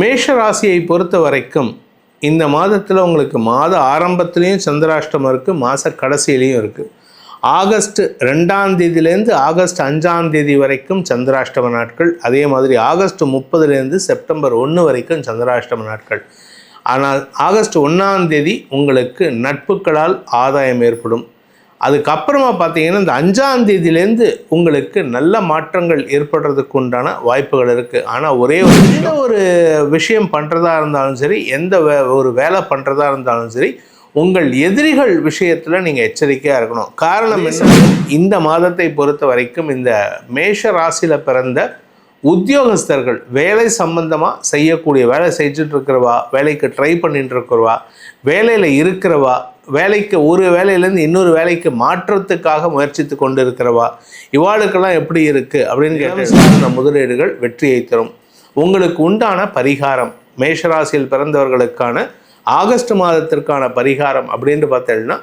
மேஷ ராசியை பொறுத்த வரைக்கும் இந்த மாதத்தில் உங்களுக்கு மாத ஆரம்பத்துலேயும் சந்திராஷ்டமம் இருக்குது மாத கடைசியிலையும் இருக்குது ஆகஸ்ட் ரெண்டாம் தேதியிலேருந்து ஆகஸ்ட் அஞ்சாம் தேதி வரைக்கும் சந்திராஷ்டம நாட்கள். அதே மாதிரி ஆகஸ்ட் முப்பதுலேருந்து செப்டம்பர் ஒன்று வரைக்கும் சந்திராஷ்டம நாட்கள். ஆனால் ஆகஸ்ட் ஒன்றாம் தேதி உங்களுக்கு நட்புகளால் ஆதாயம் ஏற்படும். அதுக்கப்புறமா பார்த்தீங்கன்னா இந்த அஞ்சாம் தேதியிலேருந்து உங்களுக்கு நல்ல மாற்றங்கள் ஏற்படுறதுக்கு உண்டான வாய்ப்புகள் இருக்குது ஆனால் ஒரே ஒரு எந்த ஒரு விஷயம் பண்ணுறதா இருந்தாலும் சரி எந்த வே ஒரு வேலை பண்ணுறதா இருந்தாலும் சரி உங்கள் எதிரிகள் விஷயத்தில் நீங்கள் எச்சரிக்கையாக இருக்கணும். காரணம் என்ன இந்த மாதத்தை பொறுத்த வரைக்கும் இந்த மேஷ ராசியில் பிறந்த உத்தியோகஸ்தர்கள் வேலை சம்பந்தமாக செய்யக்கூடிய வேலை செஞ்சுட்டு இருக்கிறவா வேலைக்கு ட்ரை பண்ணிட்டு இருக்கிறவா வேலையில் இருக்கிறவா வேலைக்கு ஒரு வேலையிலேருந்து இன்னொரு வேலைக்கு மாற்றத்துக்காக முயற்சித்து கொண்டு இருக்கிறவா இவாளுக்கெல்லாம் எப்படி இருக்குது அப்படின்னு கேட்டால் முதலீடுகள் வெற்றியை தரும். உங்களுக்கு உண்டான பரிகாரம் மேஷராசியில் பிறந்தவர்களுக்கான ஆகஸ்ட் மாதத்திற்கான பரிகாரம் அப்படின்னு பார்த்தீங்கன்னா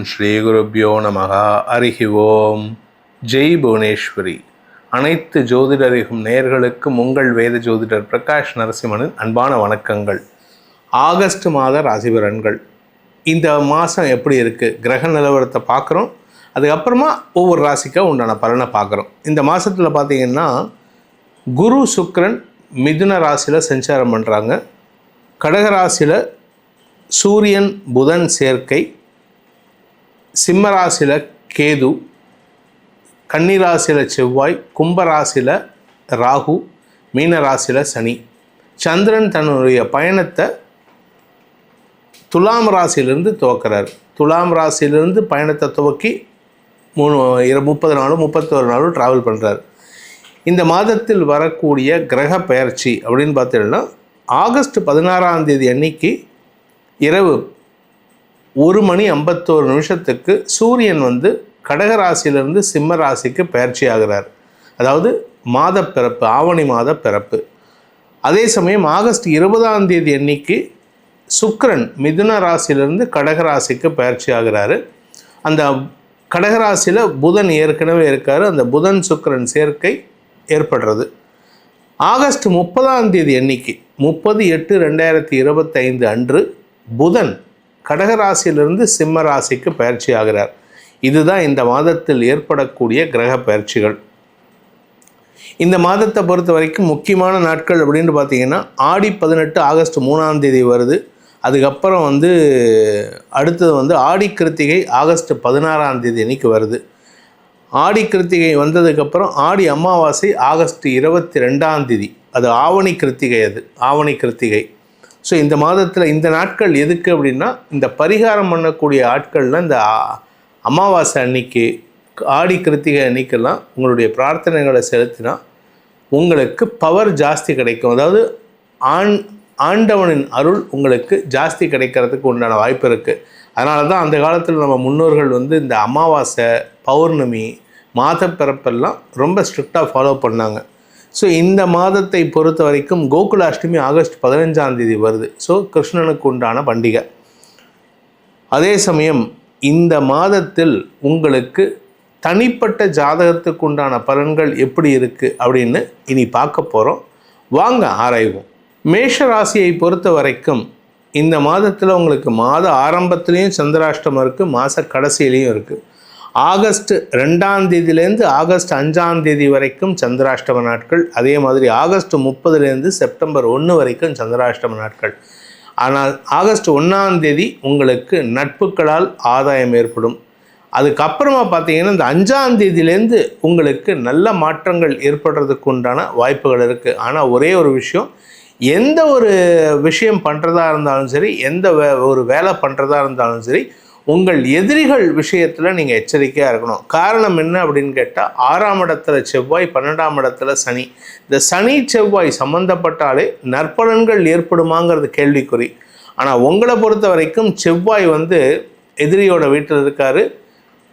ஓம் ஸ்ரீ குருப்பியோ நமகா அருகி ஓம். ஜெய் புவனேஸ்வரி. அனைத்து ஜோதிடரிகும் நேர்களுக்கும் உங்கள் வேத ஜோதிடர் பிரகாஷ் நரசிம்மனின் அன்பான வணக்கங்கள். ஆகஸ்ட் மாத ராசிபலன்கள். இந்த மாதம் எப்படி இருக்குது கிரக நிலவரத்தை பார்க்குறோம். அதுக்கப்புறமா ஒவ்வொரு ராசிக்கும் உண்டான பலனை பார்க்குறோம். இந்த மாதத்தில் பார்த்திங்கன்னா குரு சுக்ரன் மிதுன ராசியில் சஞ்சாரம் பண்ணுறாங்க கடக ராசியில் சூரியன் புதன் சேர்க்கை சிம்மராசியில் கேது கன்னிராசியில் செவ்வாய் கும்பராசியில் ராகு மீனராசியில் சனி. சந்திரன் தன்னுடைய பயணத்தை துலாம் ராசியிலிருந்து துவக்கிறார். துலாம் ராசியிலிருந்து பயணத்தை துவக்கி மூணு இரு முப்பது நாளும் முப்பத்தோரு நாளும் ட்ராவல் பண்ணுறார் இந்த மாதத்தில் வரக்கூடிய கிரக பெயர்ச்சி அப்படின்னு பார்த்தீங்கன்னா ஆகஸ்ட் பதினாறாம் தேதி அன்னைக்கு இரவு ஒரு மணி ஐம்பத்தோரு நிமிஷத்துக்கு சூரியன் வந்து கடகராசியிலிருந்து சிம்ம ராசிக்கு பயிற்சி ஆகிறார். அதாவது மாத பிறப்பு ஆவணி மாத பிறப்பு அதே சமயம் ஆகஸ்ட் இருபதாம் தேதி அன்னைக்கு சுக்ரன் மிதுன ராசியிலிருந்து கடகராசிக்கு பயிற்சி ஆகிறாரு. அந்த கடகராசியில் புதன் ஏற்கனவே இருக்கார். அந்த புதன் சுக்கரன் சேர்க்கை ஏற்படுறது. ஆகஸ்ட் முப்பதாம் தேதி அன்னைக்கு முப்பது எட்டு ரெண்டாயிரத்தி இருபத்தைந்து அன்று புதன் கடகராசியிலிருந்து சிம்ம ராசிக்கு பயிற்சி ஆகிறார். இதுதான் இந்த மாதத்தில் ஏற்படக்கூடிய கிரக பயிற்சிகள். இந்த மாதத்தை பொறுத்த வரைக்கும் முக்கியமான நாட்கள் அப்படின்னு பார்த்தீங்கன்னா ஆடி பதினெட்டு ஆகஸ்ட் மூணாம் தேதி வருது. அதுக்கப்புறம் வந்து அடுத்தது வந்து ஆடி கிருத்திகை ஆகஸ்ட் பதினாறாம் தேதி அன்னைக்கு வருது. ஆடி கிருத்திகை வந்ததுக்கப்புறம் ஆடி அமாவாசை ஆகஸ்ட் இருபத்தி ரெண்டாம் தேதி. அது ஆவணி கிருத்திகை அது. ஆவணி கிருத்திகை. ஸோ இந்த மாதத்தில் இந்த நாட்கள் எதுக்கு அப்படின்னா இந்த பரிகாரம் பண்ணக்கூடிய ஆட்களில் இந்த அமாவாசை அன்னைக்கு ஆடி கிருத்திகை அன்னைக்கெல்லாம் உங்களுடைய பிரார்த்தனைகளை செலுத்தினா உங்களுக்கு பவர் ஜாஸ்தி கிடைக்கும். அதாவது ஆண் ஆண்டவனின் அருள் உங்களுக்கு ஜாஸ்தி கிடைக்கிறதுக்கு உண்டான வாய்ப்பு இருக்குது அதனால தான் அந்த காலத்தில் நம்ம முன்னோர்கள் வந்து இந்த அமாவாசை பௌர்ணமி மாத பிறப்பெல்லாம் ரொம்ப ஸ்ட்ரிக்டாக ஃபாலோ பண்ணாங்க. ஸோ இந்த மாதத்தை பொறுத்த வரைக்கும் கோகுலாஷ்டமி ஆகஸ்ட் பதினஞ்சாம் தேதி வருது. ஸோ கிருஷ்ணனுக்கு உண்டான பண்டிகை. அதே சமயம் இந்த மாதத்தில் உங்களுக்கு தனிப்பட்ட ஜாதகத்துக்கு உண்டான பலன்கள் எப்படி இருக்குது அப்படின்னு இனி பார்க்க போகிறோம் வாங்க ஆராய்வோம். மேஷ ராசியை பொறுத்த வரைக்கும் இந்த மாதத்தில் உங்களுக்கு மாத ஆரம்பத்துலேயும் சந்திராஷ்டமம் இருக்குது மாத கடைசியிலையும் இருக்குது ஆகஸ்ட் ரெண்டாம் தேதியிலேருந்து ஆகஸ்ட் அஞ்சாம் தேதி வரைக்கும் சந்திராஷ்டம நாட்கள். அதே மாதிரி ஆகஸ்ட் முப்பதுலேருந்து செப்டம்பர் ஒன்று வரைக்கும் சந்திராஷ்டம நாட்கள். ஆனால் ஆகஸ்ட் ஒன்றாம் தேதி உங்களுக்கு நட்புகளால் ஆதாயம் ஏற்படும். அதுக்கப்புறமா பார்த்தீங்கன்னா இந்த அஞ்சாம் தேதியிலேருந்து உங்களுக்கு நல்ல மாற்றங்கள் ஏற்படுறதுக்கு உண்டான வாய்ப்புகள் இருக்குது ஆனால் ஒரே ஒரு விஷயம் எந்த ஒரு விஷயம் பண்ணுறதா இருந்தாலும் சரி எந்த வே ஒரு வேலை பண்ணுறதா இருந்தாலும் சரி உங்கள் எதிரிகள் விஷயத்தில் நீங்கள் எச்சரிக்கையாக இருக்கணும். காரணம் என்ன அப்படின்னு கேட்டால் ஆறாம் இடத்துல செவ்வாய் பன்னெண்டாம் இடத்துல சனி. இந்த சனி செவ்வாய் சம்மந்தப்பட்டாலே நற்பலன்கள் ஏற்படுமாங்கிறது கேள்விக்குறி. ஆனால் உங்களை பொறுத்த வரைக்கும் செவ்வாய் வந்து எதிரியோட வீட்டில் இருக்காரு.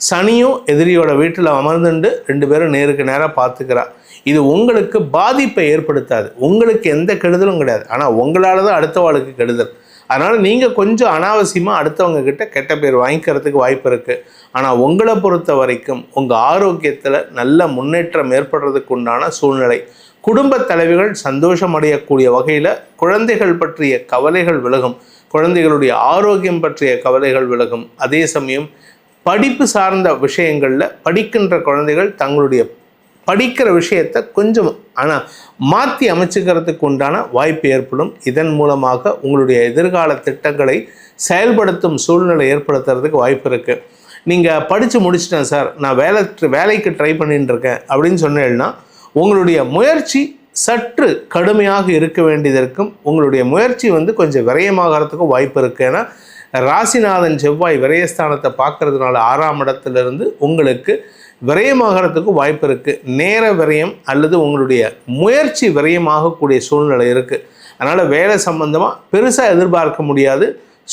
சனியும் எதிரியோட வீட்டில் அமர்ந்துண்டு ரெண்டு பேரும் நேருக்கு நேராக பார்த்துக்கிறா இது உங்களுக்கு பாதிப்பை ஏற்படுத்தாது. உங்களுக்கு எந்த கெடுதலும் கிடையாது. ஆனால் உங்களால் தான் அடுத்த அடுத்தவாளுக்கு கெடுதல். அதனால் நீங்கள் கொஞ்சம் அனாவசியமாக அடுத்தவங்க கிட்ட கெட்ட பேர் வாங்கிக்கிறதுக்கு வாய்ப்பு இருக்குது ஆனால் உங்களை பொறுத்த வரைக்கும் உங்கள் ஆரோக்கியத்தில் நல்ல முன்னேற்றம் ஏற்படுறதுக்கு உண்டான சூழ்நிலை. குடும்பத் தலைவிகள் சந்தோஷம் அடையக்கூடிய வகையில் குழந்தைகள் பற்றிய கவலைகள் விலகும். குழந்தைகளுடைய ஆரோக்கியம் பற்றிய கவலைகள் விலகும். அதே சமயம் படிப்பு சார்ந்த விஷயங்களில் படிக்கின்ற குழந்தைகள் தங்களுடைய படிக்கிற விஷயத்தை கொஞ்சம் ஆனால் மாற்றி அமைச்சுக்கிறதுக்கு உண்டான வாய்ப்பு ஏற்படும். இதன் மூலமாக உங்களுடைய எதிர்கால திட்டங்களை செயல்படுத்தும் சூழ்நிலை ஏற்படுத்துறதுக்கு வாய்ப்பு இருக்குது நீங்கள் படித்து முடிச்சிட்டேன் சார். நான் வேலை வேலைக்கு ட்ரை பண்ணிட்டு இருக்கேன் அப்படின்னு சொன்னேன்னா உங்களுடைய முயற்சி சற்று கடுமையாக இருக்க வேண்டியதற்கும் உங்களுடைய முயற்சி வந்து கொஞ்சம் விரயமாகறதுக்கும் வாய்ப்பு இருக்குது ஏன்னா ராசிநாதன் செவ்வாய் விரயஸ்தானத்தை பார்க்கறதுனால ஆறாம் இடத்துலேருந்து உங்களுக்கு விரயமாகறதுக்கு வாய்ப்பு இருக்குது நேர விரயம் அல்லது உங்களுடைய முயற்சி விரயமாகக்கூடிய சூழ்நிலை இருக்குது அதனால் வேலை சம்பந்தமாக பெருசாக எதிர்பார்க்க முடியாது.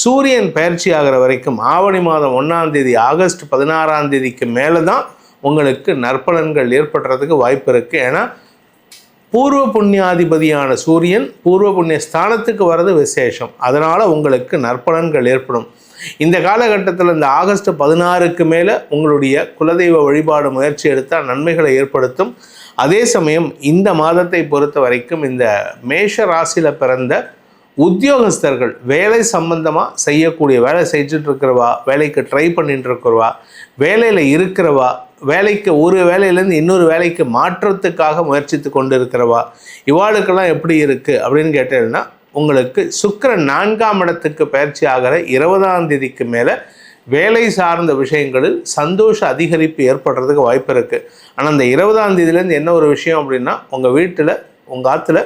சூரியன் பயிற்சி ஆகிற வரைக்கும் ஆவணி மாதம் ஒன்றாம் தேதி ஆகஸ்ட் பதினாறாம் தேதிக்கு மேலே தான் உங்களுக்கு நற்பலன்கள் ஏற்படுறதுக்கு வாய்ப்பு இருக்குது ஏன்னா பூர்வ புண்ணியாதிபதியான சூரியன் பூர்வ புண்ணிய ஸ்தானத்துக்கு வர்றது விசேஷம். அதனால் உங்களுக்கு நற்பலன்கள் ஏற்படும். இந்த காலகட்டத்தில் இந்த ஆகஸ்ட் பதினாறுக்கு மேலே உங்களுடைய குலதெய்வ வழிபாடு முயற்சி எடுத்தால் நன்மைகளை ஏற்படுத்தும். அதே சமயம் இந்த மாதத்தை பொறுத்த வரைக்கும் இந்த மேஷ ராசியில் பிறந்த உத்தியோகஸ்தர்கள் வேலை சம்பந்தமாக செய்யக்கூடிய வேலை செஞ்சுட்டு இருக்கிறவா வேலைக்கு ட்ரை பண்ணிட்டு இருக்கிறவா வேலையில் இருக்கிறவா வேலைக்கு ஒரு வேலையிலேருந்து இன்னொரு வேலைக்கு மாற்றத்துக்காக முயற்சித்து கொண்டு இருக்கிறவா இவாளுக்கெல்லாம் எப்படி இருக்குது அப்படின்னு கேட்டீங்கன்னா உங்களுக்கு சுக்கரன் நான்காம் இடத்துக்கு பயிற்சி ஆகிற இருபதாம் தேதிக்கு மேலே வேலை சார்ந்த விஷயங்களில் சந்தோஷ அதிகரிப்பு ஏற்படுறதுக்கு வாய்ப்பு இருக்குது ஆனால் அந்த இருபதாம் தேதியிலேருந்து என்ன ஒரு விஷயம் அப்படின்னா உங்கள் வீட்டில் உங்கள் ஆற்றுல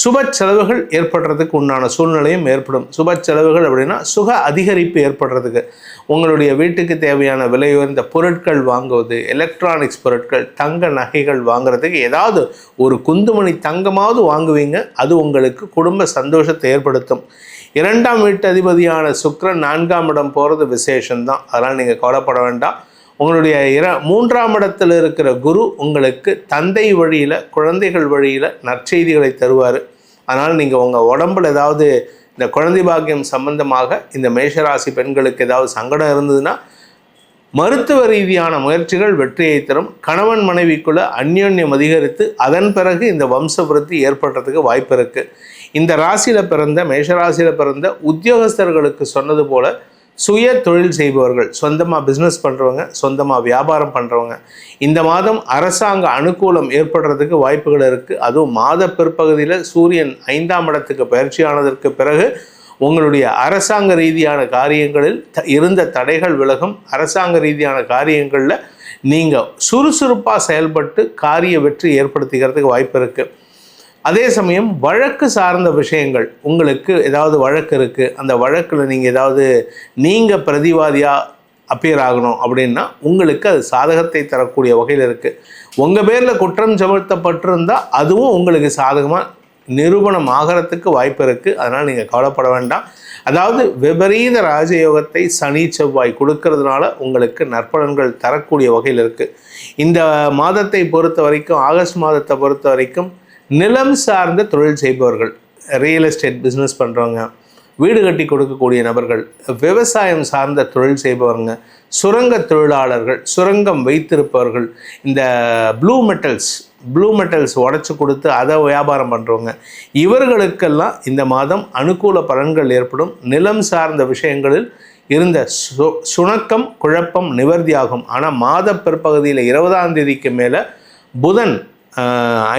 சுப செலவுகள் ஏற்படுறதுக்கு உண்டான சூழ்நிலையும் ஏற்படும். சுப செலவுகள் அப்படின்னா சுக அதிகரிப்பு ஏற்படுறதுக்கு. உங்களுடைய வீட்டுக்கு தேவையான விலை உயர்ந்த பொருட்கள் வாங்குவது எலக்ட்ரானிக்ஸ் பொருட்கள் தங்க நகைகள் வாங்குறதுக்கு ஏதாவது ஒரு குந்துமணி தங்கமாவது வாங்குவீங்க. அது உங்களுக்கு குடும்ப சந்தோஷத்தை ஏற்படுத்தும். இரண்டாம் வீட்டு அதிபதியான சுக்கிரன் நான்காம் இடம் போகிறது விசேஷம்தான். அதனால் நீங்கள் கவலைப்பட வேண்டாம். உங்களுடைய இர மூன்றாம் இடத்தில் இருக்கிற குரு உங்களுக்கு தந்தை வழியில் குழந்தைகள் வழியில் நற்செய்திகளை தருவார். அதனால் நீங்கள் உங்கள் உடம்புல ஏதாவது இந்த குழந்தை பாக்கியம் சம்பந்தமாக இந்த மேஷராசி பெண்களுக்கு ஏதாவது சங்கடம் இருந்ததுன்னா மருத்துவ ரீதியான முயற்சிகள் வெற்றியை தரும். கணவன் மனைவிக்குள்ள அந்யோன்யம் அதிகரித்து அதன் பிறகு இந்த வம்ச விருத்தி ஏற்படுறதுக்கு வாய்ப்பு இருக்குது இந்த ராசியில் பிறந்த மேஷராசியில் பிறந்த உத்தியோகஸ்தர்களுக்கு சொன்னது போல் சுய தொழில் செய்பவர்கள் சொந்தமாக பிஸ்னஸ் பண்ணுறவங்க சொந்தமாக வியாபாரம் பண்ணுறவங்க இந்த மாதம் அரசாங்க அனுகூலம் ஏற்படுறதுக்கு வாய்ப்புகள் இருக்குது அதுவும் மாத பிற்பகுதியில் சூரியன் ஐந்தாம் இடத்துக்கு பயிற்சியானதற்கு பிறகு உங்களுடைய அரசாங்க ரீதியான காரியங்களில் த இருந்த தடைகள் விலகும். அரசாங்க ரீதியான காரியங்களில் நீங்கள் சுறுசுறுப்பாக செயல்பட்டு காரிய வெற்றி ஏற்படுத்திக்கிறதுக்கு வாய்ப்பு இருக்குது அதே சமயம் வழக்கு சார்ந்த விஷயங்கள் உங்களுக்கு ஏதாவது வழக்கு இருக்குது அந்த வழக்கில் நீங்கள் ஏதாவது நீங்கள் பிரதிவாதியாக அப்பியர் ஆகணும் அப்படின்னா உங்களுக்கு அது சாதகத்தை தரக்கூடிய வகையில் இருக்குது உங்கள் பேரில் குற்றம் சுமத்தப்பட்டிருந்தால் அதுவும் உங்களுக்கு சாதகமாக நிரூபணம் ஆகிறதுக்கு வாய்ப்பு இருக்குது அதனால் நீங்கள் கவலைப்பட வேண்டாம். அதாவது விபரீத ராஜயோகத்தை சனி செவ்வாய் கொடுக்கறதுனால உங்களுக்கு நற்பலன்கள் தரக்கூடிய வகையில் இருக்குது இந்த மாதத்தை பொறுத்த வரைக்கும் ஆகஸ்ட் மாதத்தை பொறுத்த வரைக்கும் நிலம் சார்ந்த தொழில் செய்பவர்கள் ரியல் எஸ்டேட் பிஸ்னஸ் பண்ணுறவங்க வீடு கட்டி கொடுக்கக்கூடிய நபர்கள் விவசாயம் சார்ந்த தொழில் செய்பவங்க சுரங்க தொழிலாளர்கள் சுரங்கம் வைத்திருப்பவர்கள் இந்த ப்ளூ மெட்டல்ஸ் ப்ளூ மெட்டல்ஸ் உடச்சி கொடுத்து அதை வியாபாரம் பண்ணுறவங்க இவர்களுக்கெல்லாம் இந்த மாதம் அனுகூல பலன்கள் ஏற்படும். நிலம் சார்ந்த விஷயங்களில் இருந்த சு சுணக்கம் குழப்பம் நிவர்த்தியாகும். ஆனால் மாத பிற்பகுதியில் இருபதாம் தேதிக்கு மேலே புதன்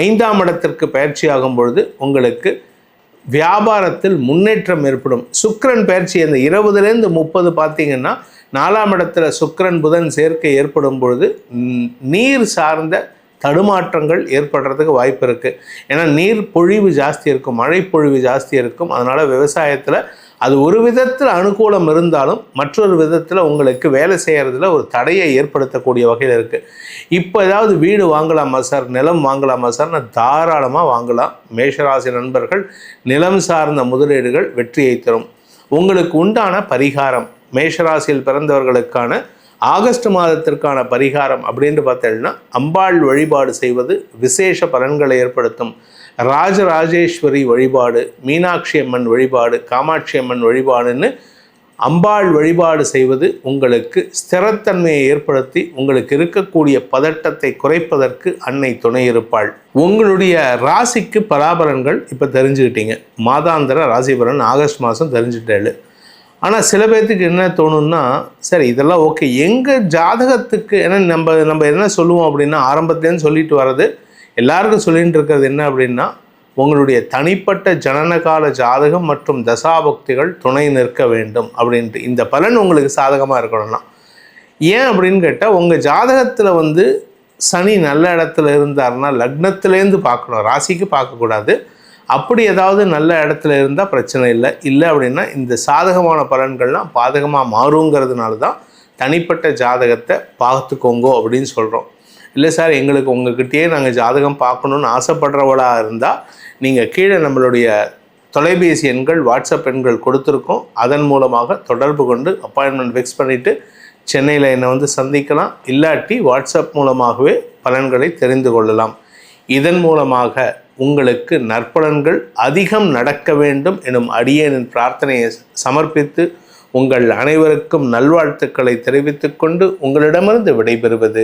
ஐந்தாம் இடத்திற்கு பயிற்சி ஆகும் பொழுது உங்களுக்கு வியாபாரத்தில் முன்னேற்றம் ஏற்படும். சுக்கரன் பயிற்சி அந்த இருபதுலேருந்து முப்பது பார்த்தீங்கன்னா நாலாம் இடத்துல சுக்கரன் புதன் சேர்க்கை ஏற்படும் பொழுது நீர் சார்ந்த தடுமாற்றங்கள் ஏற்படுறதுக்கு வாய்ப்பு இருக்குது ஏன்னா நீர் பொழிவு ஜாஸ்தி இருக்கும் மழை பொழிவு ஜாஸ்தி இருக்கும். அதனால் விவசாயத்தில் அது ஒரு விதத்தில் அனுகூலம் இருந்தாலும் மற்றொரு விதத்தில் உங்களுக்கு வேலை செய்கிறதுல ஒரு தடையை ஏற்படுத்தக்கூடிய வகையில் இருக்குது இப்போ ஏதாவது வீடு வாங்கலாமா சார்? நிலம் வாங்கலாமா சார்? நான் தாராளமாக வாங்கலாம். மேஷராசி நண்பர்கள் நிலம் சார்ந்த முதலீடுகள் வெற்றியை தரும். உங்களுக்கு உண்டான பரிகாரம் மேஷராசியில் பிறந்தவர்களுக்கான ஆகஸ்ட் மாதத்திற்கான பரிகாரம் அப்படின்னு பார்த்தீங்கன்னா அம்பாள் வழிபாடு செய்வது விசேஷ பலன்களை ஏற்படுத்தும். ராஜராஜேஸ்வரி வழிபாடு மீனாட்சி அம்மன் வழிபாடு காமாட்சி அம்மன் வழிபாடுன்னு அம்பாள் வழிபாடு செய்வது உங்களுக்கு ஸ்திரத்தன்மையை ஏற்படுத்தி உங்களுக்கு இருக்கக்கூடிய பதட்டத்தை குறைப்பதற்கு அன்னை துணை இருப்பாள். உங்களுடைய ராசிக்கு பலாபலன்கள் இப்போ தெரிஞ்சுக்கிட்டீங்க. மாதாந்திர ராசிபலன் ஆகஸ்ட் மாதம் தெரிஞ்சுட்டேழு ஆனால் சில பேர்த்துக்கு என்ன தோணும்னா சரி இதெல்லாம் ஓகே எங்கள் ஜாதகத்துக்கு ஏன்னா நம்ம நம்ம என்ன சொல்லுவோம் அப்படின்னா ஆரம்பத்துலேருந்து சொல்லிட்டு வர்றது எல்லாருக்கும் சொல்லிகிட்டு இருக்கிறது என்ன அப்படின்னா உங்களுடைய தனிப்பட்ட ஜனனகால ஜாதகம் மற்றும் தசாபக்திகள் துணை நிற்க வேண்டும் அப்படின்ட்டு. இந்த பலன் உங்களுக்கு சாதகமாக இருக்கணும்னா. ஏன் அப்படின்னு கேட்டால் உங்கள் ஜாதகத்தில் வந்து சனி நல்ல இடத்துல இருந்தாருன்னா லக்னத்துலேருந்து பார்க்கணும். ராசிக்கு பார்க்கக்கூடாது அப்படி ஏதாவது நல்ல இடத்துல இருந்தால் பிரச்சனை இல்லை. இல்லை அப்படின்னா இந்த சாதகமான பலன்கள்லாம் பாதகமாக மாறுங்கிறதுனால தான் தனிப்பட்ட ஜாதகத்தை பார்த்துக்கோங்கோ அப்படின்னு சொல்கிறோம் இல்லை சார் எங்களுக்கு உங்ககிட்டயே நாங்கள் ஜாதகம் பார்க்கணுன்னு ஆசைப்படுறவளாக இருந்தால் நீங்கள் கீழே நம்மளுடைய தொலைபேசி எண்கள் வாட்ஸ்அப் எண்கள் கொடுத்துருக்கோம். அதன் மூலமாக தொடர்பு கொண்டு அப்பாயின்மெண்ட் ஃபிக்ஸ் பண்ணிவிட்டு சென்னையில் என்னை வந்து சந்திக்கலாம். இல்லாட்டி வாட்ஸ்அப் மூலமாகவே பலன்களை தெரிந்து கொள்ளலாம். இதன் மூலமாக உங்களுக்கு நற்பலன்கள் அதிகம் நடக்க வேண்டும் எனும் அடியேனின் பிரார்த்தனையை சமர்ப்பித்து உங்கள் அனைவருக்கும் நல்வாழ்த்துக்களை தெரிவித்துக்கொண்டு உங்களிடமிருந்து விடைபெறுவது